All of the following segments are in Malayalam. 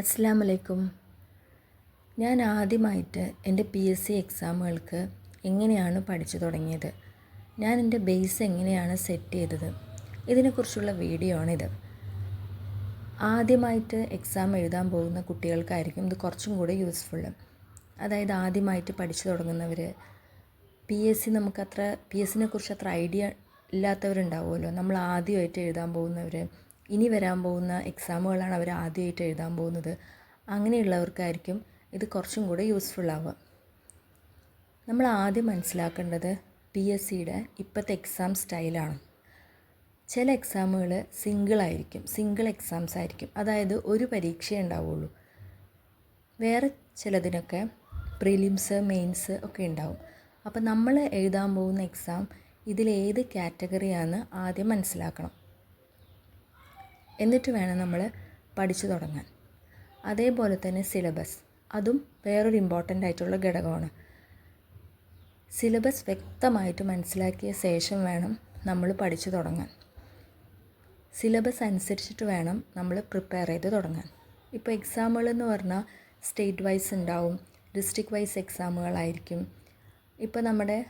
അസ്സാം വലൈക്കും ഞാൻ ആദ്യമായിട്ട് എന്റെ പി എസ് സി എക്സാമുകൾക്ക് എങ്ങനെയാണ് പഠിച്ചു തുടങ്ങിയത്? ഞാൻ എന്റെ ബേസ് എങ്ങനെയാണ് സെറ്റ് ചെയ്തത്? ഇതിനെക്കുറിച്ചുള്ള വീഡിയോ ആണിത്. ആദ്യമായിട്ട് എക്സാം എഴുതാൻ പോകുന്ന കുട്ടികൾക്കായിരിക്കും ഇത് കുറച്ചും കൂടെ യൂസ്ഫുള്ള് അതായത് ആദ്യമായിട്ട് പഠിച്ചു തുടങ്ങുന്നവർ പി എസ് സി നമുക്കത്ര പി എസ് സിനെ കുറിച്ച് അത്ര ഐഡിയ ഇല്ലാത്തവരുണ്ടാവുമല്ലോ. നമ്മൾ ആദ്യമായിട്ട് എഴുതാൻ പോകുന്നവർ ഇനി വരാൻ പോകുന്ന എക്സാമുകളാണ് അവർ ആദ്യമായിട്ട് എഴുതാൻ പോകുന്നത്. അങ്ങനെയുള്ളവർക്കായിരിക്കും ഇത് കുറച്ചും കൂടെ യൂസ്ഫുൾ ആവുക. നമ്മൾ ആദ്യം മനസ്സിലാക്കേണ്ടത് പി എസ് സിയുടെ ഇപ്പോഴത്തെ എക്സാം സ്റ്റൈലാണ് ചില എക്സാമുകൾ സിംഗിൾ ആയിരിക്കും സിംഗിൾ എക്സാംസ് ആയിരിക്കും. അതായത് ഒരു പരീക്ഷയേ ഉണ്ടാവുള്ളൂ. വേറെ ചിലതിനൊക്കെ പ്രിലിംസ് മെയിൻസ് ഒക്കെ ഉണ്ടാവും. അപ്പോൾ നമ്മൾ എഴുതാൻ പോകുന്ന എക്സാം ഇതിലേത് കാറ്റഗറിയാണെന്ന് ആദ്യം മനസ്സിലാക്കണം. എന്നിട്ട് വേണം നമ്മൾ പഠിച്ചു തുടങ്ങാൻ. അതേപോലെ തന്നെ സിലബസ് അതും വേറൊരു ഇമ്പോർട്ടന്റ് ആയിട്ടുള്ള ഘടകമാണ്. സിലബസ് വ്യക്തമായിട്ട് മനസ്സിലാക്കിയ ശേഷം വേണം നമ്മൾ പഠിച്ചു തുടങ്ങാൻ. സിലബസ് അനുസരിച്ചിട്ട് വേണം നമ്മൾ പ്രിപ്പയർ ചെയ്ത് തുടങ്ങാൻ. ഇപ്പോൾ എക്സാമുകൾ എന്ന് പറഞ്ഞാൽ സ്റ്റേറ്റ് വൈസ് ഉണ്ടാവും ഡിസ്ട്രിക്ട് വൈസ് എക്സാമുകളായിരിക്കും ഇപ്പോൾ നമ്മുടെ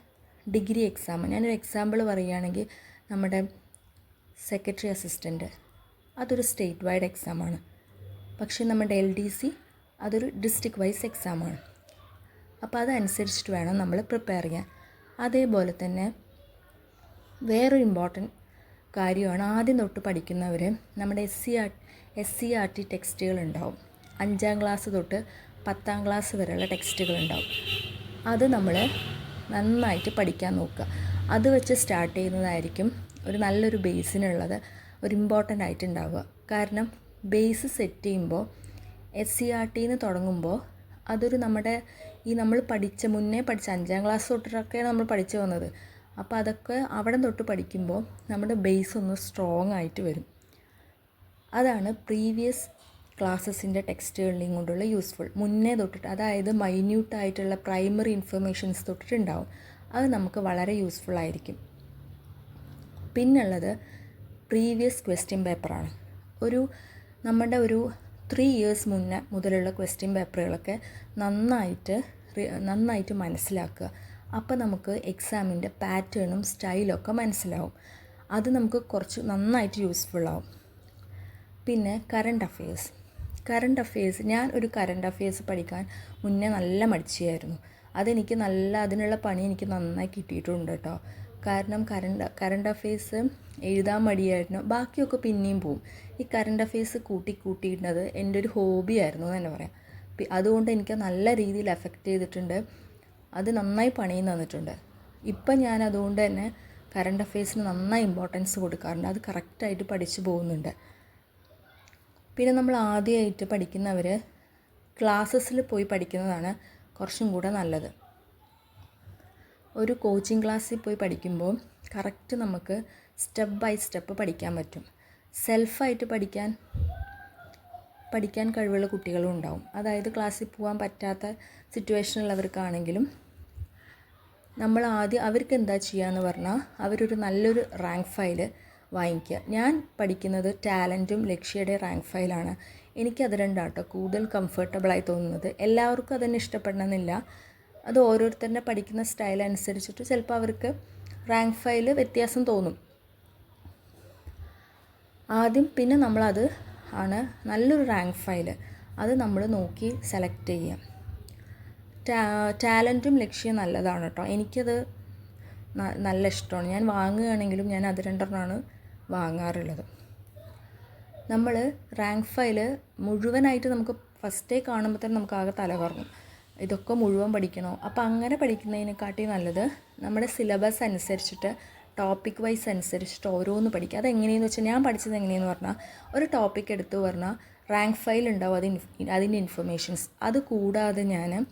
ഡിഗ്രി എക്സാം ഞാനൊരു എക്സാമ്പിൾ പറയുകയാണെങ്കിൽ നമ്മുടെ സെക്രട്ടറി അസിസ്റ്റന്റ് അതൊരു സ്റ്റേറ്റ് വൈഡ് എക്സാമാണ് പക്ഷേ നമ്മുടെ എൽ ഡി സി അതൊരു ഡിസ്ട്രിക്ട് വൈസ് എക്സാമാണ് അപ്പോൾ അതനുസരിച്ചിട്ട് വേണം നമ്മൾ പ്രിപ്പയർ ചെയ്യാൻ. അതേപോലെ തന്നെ വേറൊരു ഇമ്പോർട്ടന്റ് കാര്യമാണ് ആദ്യം തൊട്ട് പഠിക്കുന്നവർ നമ്മുടെ S C R S C R T ടെക്സ്റ്റുകൾ ഉണ്ടാവും. അഞ്ചാം ക്ലാസ് തൊട്ട് പത്താം ക്ലാസ് വരെയുള്ള ടെക്സ്റ്റുകൾ ഉണ്ടാവും. അത് നമ്മൾ നന്നായിട്ട് പഠിക്കാൻ നോക്കുക. അത് വെച്ച് സ്റ്റാർട്ട് ചെയ്യുന്നതായിരിക്കും ഒരു നല്ലൊരു ബേസിനുള്ളത് ഒരു ഇമ്പോർട്ടന്റ് ആയിട്ടുണ്ടാവുക. കാരണം ബേസ് സെറ്റ് ചെയ്യുമ്പോൾ എസ് സി ആർ ടിന്ന് തുടങ്ങുമ്പോൾ അതൊരു നമ്മുടെ ഈ നമ്മൾ പഠിച്ച മുന്നേ പഠിച്ച അഞ്ചാം ക്ലാസ് തൊട്ടിട്ടൊക്കെയാണ് നമ്മൾ പഠിച്ചു വന്നത്. അപ്പോൾ അതൊക്കെ അവിടെ തൊട്ട് പഠിക്കുമ്പോൾ നമ്മുടെ ബേസ് ഒന്ന് സ്ട്രോങ് ആയിട്ട് വരും. അതാണ് പ്രീവിയസ് ക്ലാസ്സസിന്റെ ടെക്സ്റ്റുകളിലും കൊണ്ടുള്ള യൂസ്ഫുൾ മുന്നേ തൊട്ടിട്ട് അതായത് മൈന്യൂട്ടായിട്ടുള്ള പ്രൈമറി ഇൻഫർമേഷൻസ് തൊട്ടിട്ടുണ്ടാവും. അത് നമുക്ക് വളരെ യൂസ്ഫുൾ ആയിരിക്കും. പിന്നുള്ളത് പ്രീവിയസ് ക്വസ്റ്റ്യൻ പേപ്പറാണ് ഒരു നമ്മുടെ ഒരു ത്രീ ഇയേഴ്സ് മുന്നേ മുതലുള്ള ക്വസ്റ്റ്യൻ പേപ്പറുകളൊക്കെ നന്നായിട്ട് നന്നായിട്ട് മനസ്സിലാക്കുക. അപ്പോൾ നമുക്ക് എക്സാമിന്റെ പാറ്റേണും സ്റ്റൈലൊക്കെ മനസ്സിലാവും. അത് നമുക്ക് കുറച്ച് നന്നായിട്ട് യൂസ്ഫുള്ളാവും പിന്നെ കറണ്ട് അഫയേഴ്സ് കറണ്ട് അഫയേഴ്സ് ഞാൻ ഒരു കറണ്ട് അഫയേഴ്സ് പഠിക്കാൻ മുന്നേ നല്ല മടിച്ചായിരുന്നു അതെനിക്ക് നല്ല അതിനുള്ള പണി എനിക്ക് നന്നായി കിട്ടിയിട്ടുണ്ട് കേട്ടോ കാരണം കറണ്ട് കറണ്ട് അഫെയ്സ് എഴുതാൻ മടിയായിരുന്നു. ബാക്കിയൊക്കെ പിന്നെയും പോവും. ഈ കറണ്ട് അഫെയ്സ് കൂട്ടി കൂട്ടിയിടുന്നത് എന്റെ ഒരു ഹോബി ആയിരുന്നു എന്ന് തന്നെ പറയാം. അതുകൊണ്ട് എനിക്ക് നല്ല രീതിയിൽ എഫക്റ്റ് ചെയ്തിട്ടുണ്ട്. അത് നന്നായി പണിയും തന്നിട്ടുണ്ട്. ഇപ്പം ഞാൻ അതുകൊണ്ട് തന്നെ കറണ്ട് അഫെയ്സിന് നന്നായി ഇമ്പോർട്ടൻസ് കൊടുക്കാറുണ്ട്. അത് കറക്റ്റായിട്ട് പഠിച്ചു പോകുന്നുണ്ട്. പിന്നെ നമ്മൾ ആദ്യമായിട്ട് പഠിക്കുന്നവർ ക്ലാസ്സസിൽ പോയി പഠിക്കുന്നതാണ് കുറച്ചും കൂടെ നല്ലത്. ഒരു കോച്ചിങ് ക്ലാസ്സിൽ പോയി പഠിക്കുമ്പോൾ കറക്റ്റ് നമുക്ക് സ്റ്റെപ്പ് ബൈ സ്റ്റെപ്പ് പഠിക്കാൻ പറ്റും. സെൽഫായിട്ട് പഠിക്കാൻ പഠിക്കാൻ കഴിവുള്ള കുട്ടികളും ഉണ്ടാവും. അതായത് ക്ലാസ്സിൽ പോകാൻ പറ്റാത്ത സിറ്റുവേഷനുള്ളവർക്കാണെങ്കിലും നമ്മൾ ആദ്യം അവർക്ക് എന്താ ചെയ്യുകയെന്ന് പറഞ്ഞാൽ അവരൊരു നല്ലൊരു റാങ്ക് ഫയൽ വാങ്ങിക്കുക. ഞാൻ പഠിക്കുന്നത് ടാലന്റും ലക്ഷ്യയുടെ റാങ്ക് ഫയലാണ് എനിക്കത് രണ്ടാട്ടോ. കൂടുതൽ കംഫർട്ടബിളായി തോന്നുന്നത്. എല്ലാവർക്കും അതന്നെ ഇഷ്ടപ്പെടണമെന്നില്ല. അത് ഓരോരുത്തരുടെ പഠിക്കുന്ന സ്റ്റൈൽ അനുസരിച്ചിട്ട് ചിലപ്പോൾ അവർക്ക് റാങ്ക് ഫയൽ വ്യത്യാസം തോന്നും. ആദ്യം പിന്നെ നമ്മളത് ആണ് നല്ലൊരു റാങ്ക് ഫയൽ അത് നമ്മൾ നോക്കി സെലക്ട് ചെയ്യാം. ടാലന്റും ലക്ഷ്യം നല്ലതാണ് കേട്ടോ എനിക്കത് നല്ല ഇഷ്ടമാണ് ഞാൻ വാങ്ങുകയാണെങ്കിലും ഞാൻ അത് രണ്ടെണ്ണമാണ് വാങ്ങാറുള്ളത്. നമ്മൾ റാങ്ക് ഫയൽ മുഴുവനായിട്ട് നമുക്ക് ഫസ്റ്റേ കാണുമ്പോൾ തന്നെ നമുക്ക് ആകെ തല കറങ്ങും ഇതൊക്കെ മുഴുവൻ പഠിക്കണോ? അപ്പോൾ അങ്ങനെ പഠിക്കുന്നതിനെക്കാട്ടി നല്ലത് നമ്മുടെ സിലബസ് അനുസരിച്ചിട്ട് ടോപ്പിക് വൈസ് അനുസരിച്ചിട്ട് ഓരോന്ന് പഠിക്കുക. അതെങ്ങനെയെന്ന് വെച്ചാൽ ഞാൻ പഠിച്ചത് എങ്ങനെയെന്ന് പറഞ്ഞാൽ ഒരു ടോപ്പിക് എടുത്ത് പറഞ്ഞാൽ റാങ്ക് ഫയൽ ഉണ്ടാവും അതിന് അതിന്റെ ഇൻഫർമേഷൻസ് അത് കൂടാതെ ഞാൻ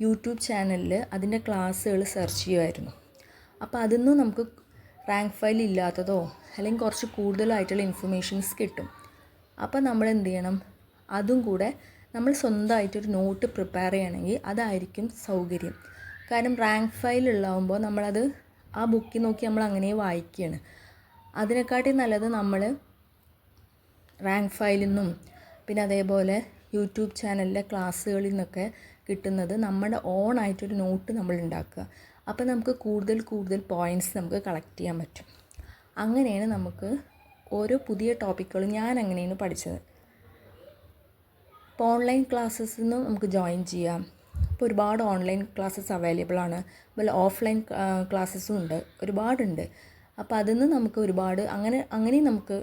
യൂട്യൂബ് ചാനലിൽ അതിന്റെ ക്ലാസ്സുകൾ സെർച്ച് ചെയ്യുമായിരുന്നു അപ്പോൾ അതിന്ന് നമുക്ക് റാങ്ക് ഫയൽ ഇല്ലാത്തതോ അല്ലെങ്കിൽ കുറച്ച് കൂടുതലായിട്ടുള്ള ഇൻഫർമേഷൻസ് കിട്ടും. അപ്പോൾ നമ്മൾ എന്ത് ചെയ്യണം? അതും കൂടെ നമ്മൾ സ്വന്തമായിട്ടൊരു നോട്ട് പ്രിപ്പയർ ചെയ്യണമെങ്കിൽ അതായിരിക്കും സൗകര്യം. കാരണം റാങ്ക് ഫയൽ ഉള്ളാകുമ്പോൾ നമ്മളത് ആ ബുക്കിൽ നോക്കി നമ്മൾ അങ്ങനെ വായിക്കുകയാണ് അതിനെക്കാട്ടി നല്ലത് നമ്മൾ റാങ്ക് ഫയലിൽ നിന്നും പിന്നെ അതേപോലെ യൂട്യൂബ് ചാനലിലെ ക്ലാസ്സുകളിൽ നിന്നൊക്കെ കിട്ടുന്നത് നമ്മുടെ ഓൺ ആയിട്ടൊരു നോട്ട് നമ്മൾ ഉണ്ടാക്കുക അപ്പോൾ നമുക്ക് കൂടുതൽ കൂടുതൽ പോയിന്റ്സ് നമുക്ക് കളക്ട് ചെയ്യാൻ പറ്റും. അങ്ങനെയാണ് നമുക്ക് ഓരോ പുതിയ ടോപ്പിക്കുകളും ഞാൻ അങ്ങനെയാണ് പഠിച്ചത്. ഇപ്പോൾ ഓൺലൈൻ ക്ലാസ്സസ് നിന്ന് നമുക്ക് ജോയിൻ ചെയ്യാം. അപ്പോൾ ഒരുപാട് ഓൺലൈൻ ക്ലാസ്സസ് അവൈലബിൾ ആണ്. അതുപോലെ ഓഫ്ലൈൻ ക്ലാസ്സസും ഉണ്ട്. ഒരുപാടുണ്ട്. അപ്പോൾ അതിൽ നിന്ന് നമുക്ക് ഒരുപാട് അങ്ങനെ അങ്ങനെയും നമുക്ക്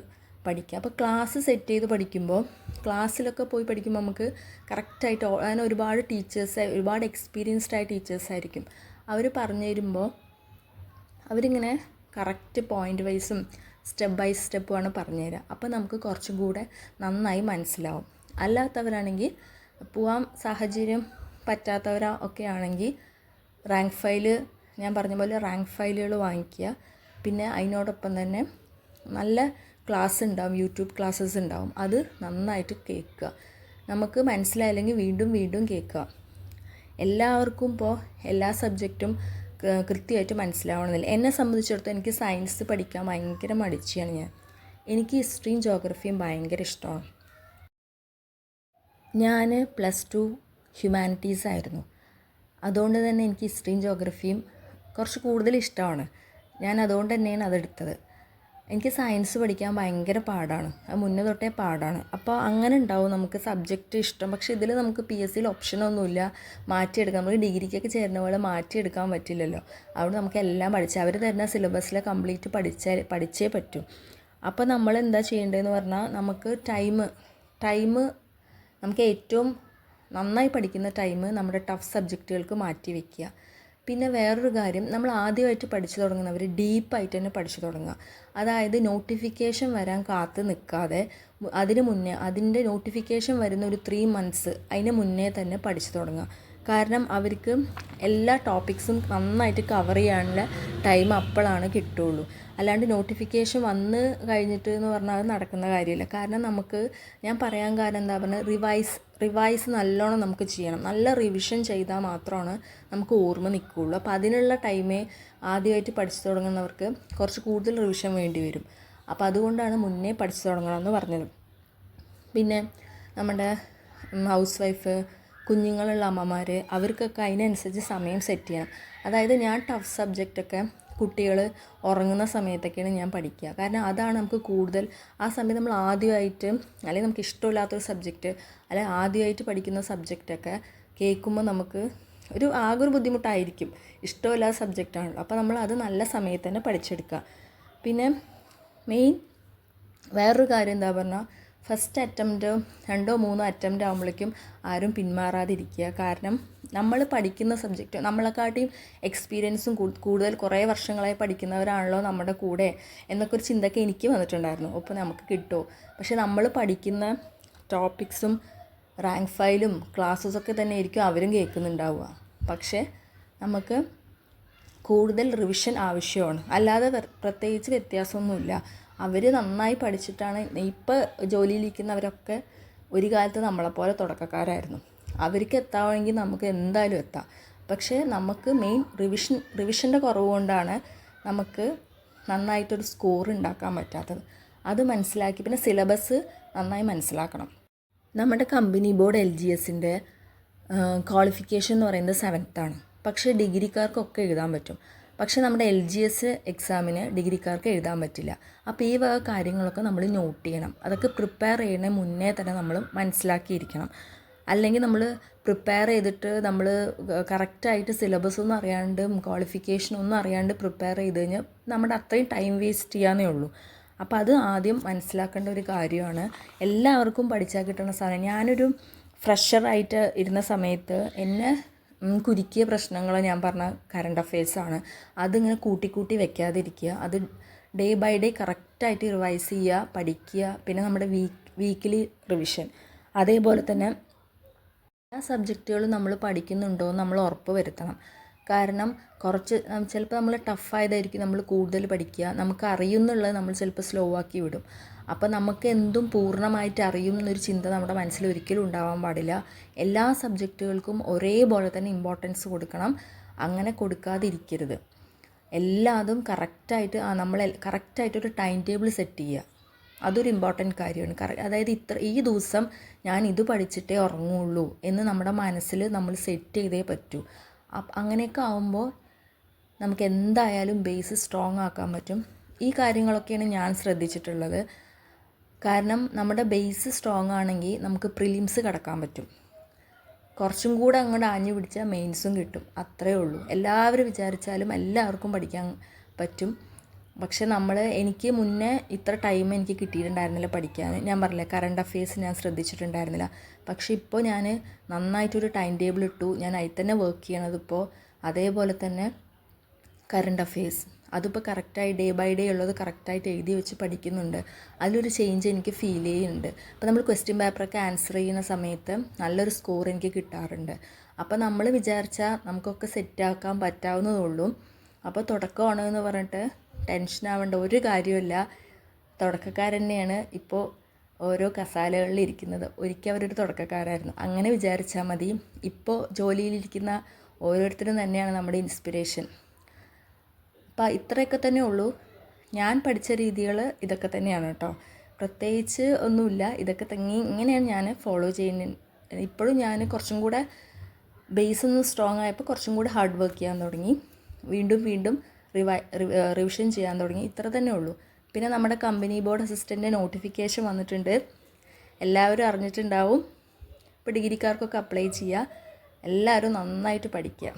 പഠിക്കാം. അപ്പോൾ ക്ലാസ് സെറ്റ് ചെയ്ത് പഠിക്കുമ്പോൾ ക്ലാസ്സിലൊക്കെ പോയി പഠിക്കുമ്പോൾ നമുക്ക് കറക്റ്റായിട്ട് അങ്ങനെ ഒരുപാട് ടീച്ചേഴ്സ് ഒരുപാട് എക്സ്പീരിയൻസ്ഡ് ആയ ടീച്ചേഴ്സ് ആയിരിക്കും. അവർ പറഞ്ഞു തരുമ്പോൾ അവരിങ്ങനെ കറക്റ്റ് പോയിന്റ് വൈസും സ്റ്റെപ്പ് ബൈ സ്റ്റെപ്പുമാണ് പറഞ്ഞു തരിക അപ്പോൾ നമുക്ക് കുറച്ചും കൂടെ നന്നായി മനസ്സിലാവും. അല്ലാത്തവരാണെങ്കിൽ പോവാൻ സാഹചര്യം പറ്റാത്തവരാ ഒക്കെ ആണെങ്കിൽ റാങ്ക് ഫയൽ ഞാൻ പറഞ്ഞ പോലെ റാങ്ക് ഫയലുകൾ വാങ്ങിക്കുക. പിന്നെ അതിനോടൊപ്പം തന്നെ നല്ല ക്ലാസ് ഉണ്ടാവും യൂട്യൂബ് ക്ലാസ്സസ് ഉണ്ടാവും. അത് നന്നായിട്ട് കേൾക്കുക. നമുക്ക് മനസ്സിലായില്ലെങ്കിൽ വീണ്ടും വീണ്ടും കേൾക്കുക. എല്ലാവർക്കും ഇപ്പോൾ എല്ലാ സബ്ജക്റ്റും കൃത്യമായിട്ട് മനസ്സിലാവണമെന്നില്ല. എന്നെ സംബന്ധിച്ചിടത്തോളം എനിക്ക് സയൻസ് പഠിക്കാൻ ഭയങ്കര മടിച്ചാണ് ഞാൻ. എനിക്ക് ഹിസ്റ്ററിയും ജോഗ്രഫിയും ഭയങ്കര ഇഷ്ടമാണ്. ഞാൻ പ്ലസ് ടു ഹ്യൂമാനിറ്റീസ് ആയിരുന്നു. അതുകൊണ്ട് തന്നെ എനിക്ക് ഹിസ്റ്ററിയും ജോഗ്രഫിയും കുറച്ച് കൂടുതൽ ഇഷ്ടമാണ്. ഞാൻ അതുകൊണ്ട് തന്നെയാണ് അതെടുത്തത്. എനിക്ക് സയൻസ് പഠിക്കാൻ ഭയങ്കര പാടാണ്. അത് മുന്നേ തൊട്ടേ പാടാണ്. അപ്പോൾ അങ്ങനെ ഉണ്ടാവും. നമുക്ക് സബ്ജക്റ്റ് ഇഷ്ടം. പക്ഷേ ഇതിൽ നമുക്ക് പി എസ് സിയിൽ ഓപ്ഷനൊന്നുമില്ല മാറ്റിയെടുക്കാം നമുക്ക് ഡിഗ്രിക്കൊക്കെ ചേരുന്ന പോലെ മാറ്റിയെടുക്കാൻ പറ്റില്ലല്ലോ. അവിടെ നമുക്ക് എല്ലാം പഠിച്ച്. അവർ തരുന്ന സിലബസിൽ കംപ്ലീറ്റ് പഠിച്ചാൽ പഠിച്ചേ പറ്റൂ. അപ്പോൾ നമ്മൾ എന്താ ചെയ്യേണ്ടതെന്ന് പറഞ്ഞാൽ നമുക്ക് ടൈം ടൈം നമുക്ക് ഏറ്റവും നന്നായി പഠിക്കുന്ന ടൈം നമ്മുടെ ടഫ് സബ്ജക്റ്റുകൾക്ക് മാറ്റി വയ്ക്കുക പിന്നെ വേറൊരു കാര്യം നമ്മൾ ആദ്യമായിട്ട് പഠിച്ചു തുടങ്ങുന്നവർ ഡീപ്പായിട്ട് തന്നെ പഠിച്ചു തുടങ്ങുക. അതായത് നോട്ടിഫിക്കേഷൻ വരാൻ കാത്ത് നിൽക്കാതെ അതിന് മുന്നേ അതിന്റെ നോട്ടിഫിക്കേഷൻ വരുന്ന ഒരു ത്രീ മന്ത്സ് അതിന് മുന്നേ തന്നെ പഠിച്ചു തുടങ്ങുക. കാരണം അവർക്ക് എല്ലാ ടോപ്പിക്സും നന്നായിട്ട് കവർ ചെയ്യാനുള്ള ടൈം അപ്പോഴാണ് കിട്ടുള്ളൂ. അല്ലാണ്ട് നോട്ടിഫിക്കേഷൻ വന്ന് കഴിഞ്ഞിട്ട് എന്ന് പറഞ്ഞാൽ അത് നടക്കുന്ന കാര്യമില്ല. കാരണം നമുക്ക് ഞാൻ പറയാൻ കാരണം എന്താ പറഞ്ഞാൽ റിവൈസ് റിവൈസ് നല്ലോണം നമുക്ക് ചെയ്യണം. നല്ല റിവിഷൻ ചെയ്താൽ മാത്രമാണ് നമുക്ക് ഓർമ്മ നിൽക്കുകയുള്ളൂ. അപ്പോൾ അതിനുള്ള ടൈമേ ആദ്യമായിട്ട് പഠിച്ചു തുടങ്ങുന്നവർക്ക് കുറച്ച് കൂടുതൽ റിവിഷൻ വേണ്ടി വരും. അപ്പോൾ അതുകൊണ്ടാണ് മുന്നേ പഠിച്ചു തുടങ്ങണമെന്ന് പറഞ്ഞത്. പിന്നെ നമ്മുടെ ഹൗസ് വൈഫ് കുഞ്ഞുങ്ങളുള്ള അമ്മമാർ അവർക്കൊക്കെ അതിനനുസരിച്ച് സമയം സെറ്റ് ചെയ്യണം. അതായത് ഞാൻ ടഫ് സബ്ജക്റ്റൊക്കെ കുട്ടികൾ ഉറങ്ങുന്ന സമയത്തൊക്കെയാണ് ഞാൻ പഠിക്കുക. കാരണം അതാണ് നമുക്ക് കൂടുതൽ ആ സമയത്ത് നമ്മൾ ആദ്യമായിട്ട് അല്ലെങ്കിൽ നമുക്ക് ഇഷ്ടമില്ലാത്തൊരു സബ്ജക്റ്റ് അല്ലെങ്കിൽ ആദ്യമായിട്ട് പഠിക്കുന്ന സബ്ജക്റ്റൊക്കെ കേൾക്കുമ്പോൾ നമുക്ക് ഒരു ആകെ ഒരു ബുദ്ധിമുട്ടായിരിക്കും. ഇഷ്ടമില്ലാത്ത സബ്ജക്റ്റാണല്ലോ അപ്പോൾ നമ്മൾ അത് നല്ല സമയത്ത് തന്നെ പഠിച്ചെടുക്കുക. പിന്നെ മെയിൻ വേറൊരു കാര്യം എന്താ പറഞ്ഞാൽ ഫസ്റ്റ് അറ്റംപ്റ്റ് രണ്ടോ മൂന്നോ അറ്റംപ്റ്റ് ആകുമ്പോഴേക്കും ആരും പിന്മാറാതിരിക്കുക. കാരണം നമ്മൾ പഠിക്കുന്ന സബ്ജക്റ്റ് നമ്മളെക്കാട്ടിയും എക്സ്പീരിയൻസും കൂടുതൽ കുറേ വർഷങ്ങളായി പഠിക്കുന്നവരാണല്ലോ നമ്മുടെ കൂടെ എന്നൊക്കെ ഒരു ചിന്തയൊക്കെ എനിക്ക് വന്നിട്ടുണ്ടായിരുന്നു. അപ്പോൾ നമുക്ക് കിട്ടുമോ പക്ഷേ നമ്മൾ പഠിക്കുന്ന ടോപ്പിക്സും റാങ്ക് ഫയലും ക്ലാസ്സസൊക്കെ തന്നെ ആയിരിക്കും അവരും കേൾക്കുന്നുണ്ടാവുക. പക്ഷേ നമുക്ക് കൂടുതൽ റിവിഷൻ ആവശ്യമാണ്. അല്ലാതെ പ്രത്യേകിച്ച് വ്യത്യാസമൊന്നുമില്ല. അവർ നന്നായി പഠിച്ചിട്ടാണ് ഇപ്പോൾ ജോലിയിലിരിക്കുന്നവരൊക്കെ ഒരു കാലത്ത് നമ്മളെപ്പോലെ തുടക്കക്കാരായിരുന്നു. അവർക്ക് എത്താമെങ്കിൽ നമുക്ക് എന്തായാലും എത്താം. പക്ഷേ നമുക്ക് മെയിൻ റിവിഷൻ റിവിഷന്റെ കുറവ് കൊണ്ടാണ് നമുക്ക് നന്നായിട്ടൊരു സ്കോർ ഉണ്ടാക്കാൻ പറ്റാത്തത്. അത് മനസ്സിലാക്കി പിന്നെ സിലബസ് നന്നായി മനസ്സിലാക്കണം. നമ്മുടെ കമ്പനി ബോർഡ് എൽ ജി എസിന്റെ ക്വാളിഫിക്കേഷൻ എന്ന് പറയുന്നത് സെവൻത്താണ് പക്ഷേ ഡിഗ്രിക്കാർക്കൊക്കെ എഴുതാൻ പറ്റും. പക്ഷേ നമ്മുടെ എൽ ജി എസ് എക്സാമിന് ഡിഗ്രിക്കാർക്ക് എഴുതാൻ പറ്റില്ല. അപ്പോൾ ഈ വക കാര്യങ്ങളൊക്കെ നമ്മൾ നോട്ട് ചെയ്യണം. അതൊക്കെ പ്രിപ്പയർ ചെയ്യുന്ന മുന്നേ തന്നെ നമ്മൾ മനസ്സിലാക്കിയിരിക്കണം. അല്ലെങ്കിൽ നമ്മൾ പ്രിപ്പയർ ചെയ്തിട്ട് നമ്മൾ കറക്റ്റായിട്ട് സിലബസ് ഒന്നും അറിയാണ്ട് ക്വാളിഫിക്കേഷൻ ഒന്നും അറിയാണ്ട് പ്രിപ്പയർ ചെയ്ത് കഴിഞ്ഞാൽ നമ്മുടെ അത്രയും ടൈം വേസ്റ്റ് ചെയ്യാന്നേ ഉള്ളൂ. അപ്പോൾ അത് ആദ്യം മനസ്സിലാക്കേണ്ട ഒരു കാര്യമാണ്. എല്ലാവർക്കും പഠിച്ചാൽ കിട്ടുന്ന സാധനം. ഞാനൊരു ഫ്രഷറായിട്ട് ഇരുന്ന സമയത്ത് എന്നെ കുരുക്കിയ പ്രശ്നങ്ങൾ ഞാൻ പറഞ്ഞ കറണ്ട് അഫയേഴ്സാണ് അതിങ്ങനെ കൂട്ടിക്കൂട്ടി വെക്കാതിരിക്കുക. അത് ഡേ ബൈ ഡേ കറക്റ്റായിട്ട് റിവൈസ് ചെയ്യുക പഠിക്കുക പിന്നെ നമ്മുടെ വീക്ക് വീക്കിലി റിവിഷൻ അതേപോലെ തന്നെ എല്ലാ സബ്ജക്റ്റുകളും നമ്മൾ പഠിക്കുന്നുണ്ടോ എന്ന് നമ്മൾ ഉറപ്പ് വരുത്തണം. കാരണം കുറച്ച് ചിലപ്പോൾ നമ്മൾ ടഫായതായിരിക്കും നമ്മൾ കൂടുതൽ പഠിക്കുക. നമുക്ക് അറിയുന്നുള്ളത് നമ്മൾ ചിലപ്പോൾ സ്ലോ ആക്കി വിടും. അപ്പോൾ നമുക്ക് എന്തും പൂർണമായിട്ട് അറിയും എന്നൊരു ചിന്ത നമ്മുടെ മനസ്സിൽ ഒരിക്കലും ഉണ്ടാവാൻ പാടില്ല. എല്ലാ സബ്ജക്റ്റുകൾക്കും ഒരേപോലെ തന്നെ ഇമ്പോർട്ടൻസ് കൊടുക്കണം. അങ്ങനെ കൊടുക്കാതിരിക്കരുത്. എല്ലാതും കറക്റ്റായിട്ട് ആ നമ്മൾ കറക്റ്റായിട്ടൊരു ടൈം ടേബിൾ സെറ്റ് ചെയ്യുക. അതൊരു ഇമ്പോർട്ടന്റ് കാര്യമാണ്. അതായത് ഇത്ര ഈ ദിവസം ഞാൻ ഇത് പഠിച്ചിട്ടേ ഉറങ്ങുള്ളൂ എന്ന് നമ്മുടെ മനസ്സിൽ നമ്മൾ സെറ്റ് ചെയ്തേ പറ്റൂ. അങ്ങനെയൊക്കെ ആവുമ്പോൾ നമുക്ക് എന്തായാലും ബേസ് സ്ട്രോങ് ആക്കാൻ പറ്റും. ഈ കാര്യങ്ങളൊക്കെയാണ് ഞാൻ ശ്രദ്ധിച്ചിട്ടുള്ളത്. കാരണം നമ്മുടെ ബേസ് സ്ട്രോങ് ആണെങ്കിൽ നമുക്ക് പ്രിലിംസ് കടക്കാൻ പറ്റും. കുറച്ചും കൂടെ അങ്ങോട്ട് ആഞ്ഞു പിടിച്ചാൽ മെയിൻസും കിട്ടും. അത്രയേ ഉള്ളൂ. എല്ലാവരും വിചാരിച്ചാലും എല്ലാവർക്കും പഠിക്കാൻ പറ്റും. പക്ഷെ നമ്മൾ എനിക്ക് മുന്നേ ഇത്ര ടൈം എനിക്ക് കിട്ടിയിട്ടുണ്ടായിരുന്നില്ല പഠിക്കാൻ. ഞാൻ പറഞ്ഞില്ലേ കറണ്ട് അഫെയർസ് ഞാൻ ശ്രദ്ധിച്ചിട്ടുണ്ടായിരുന്നില്ല. പക്ഷേ ഇപ്പോൾ ഞാൻ നന്നായിട്ടൊരു ടൈം ടേബിൾ ഇട്ടു. ഞാൻ അതിൽ തന്നെ വർക്ക് ചെയ്യണത് ഇപ്പോൾ അതേപോലെ തന്നെ കറണ്ട് അഫെയർസ് അതിപ്പോൾ കറക്റ്റായി ഡേ ബൈ ഡേ ഉള്ളത് കറക്റ്റായിട്ട് എഴുതി വെച്ച് പഠിക്കുന്നുണ്ട്. അതിലൊരു ചേഞ്ച് എനിക്ക് ഫീൽ ചെയ്യുന്നുണ്ട്. അപ്പോൾ നമ്മൾ ക്വസ്റ്റ്യൻ പേപ്പറൊക്കെ ആൻസർ ചെയ്യുന്ന സമയത്ത് നല്ലൊരു സ്കോർ എനിക്ക് കിട്ടാറുണ്ട്. അപ്പോൾ നമ്മൾ വിചാരിച്ചാൽ നമുക്കൊക്കെ സെറ്റാക്കാൻ പറ്റാവുന്നതേ ഉള്ളൂ അപ്പോൾ തുടക്കമാണ് എന്ന് പറഞ്ഞിട്ട് ടെൻഷൻ ആവേണ്ട ഒരു കാര്യമില്ല തുടക്കക്കാരൻ തന്നെയാണ് ഇപ്പോൾ ഓരോ കസാലകളിൽ ഇരിക്കുന്നത്. ഒരിക്കൽ അവരൊരു തുടക്കക്കാരായിരുന്നു. അങ്ങനെ വിചാരിച്ചാൽ മതി. ഇപ്പോൾ ജോലിയിലിരിക്കുന്ന ഓരോരുത്തരും തന്നെയാണ് നമ്മുടെ ഇൻസ്പിരേഷൻ അപ്പം ഇത്രയൊക്കെ തന്നെ ഉള്ളൂ. ഞാൻ പഠിച്ച രീതികൾ ഇതൊക്കെ തന്നെയാണ് കേട്ടോ. പ്രത്യേകിച്ച് ഒന്നുമില്ല. ഇതൊക്കെ തങ്ങി ഇങ്ങനെയാണ് ഞാൻ ഫോളോ ചെയ്യുന്നത്. ഇപ്പോഴും ഞാൻ കുറച്ചും കൂടെ ബേസ് ഒന്ന് സ്ട്രോങ് ആയപ്പോൾ കുറച്ചും കൂടെ ഹാർഡ് വർക്ക് ചെയ്യാൻ തുടങ്ങി. വീണ്ടും വീണ്ടും റിവൈ റിവിഷൻ ചെയ്യാൻ തുടങ്ങി. ഇത്ര തന്നെ ഉള്ളൂ. പിന്നെ നമ്മുടെ കമ്പനി ബോർഡ് അസിസ്റ്റന്റ് നോട്ടിഫിക്കേഷൻ വന്നിട്ടുണ്ട്. എല്ലാവരും അറിഞ്ഞിട്ടുണ്ടാവും. ഇപ്പോൾ ഡിഗ്രിക്കാർക്കൊക്കെ അപ്ലൈ ചെയ്യുക എല്ലാവരും നന്നായിട്ട് പഠിക്കുക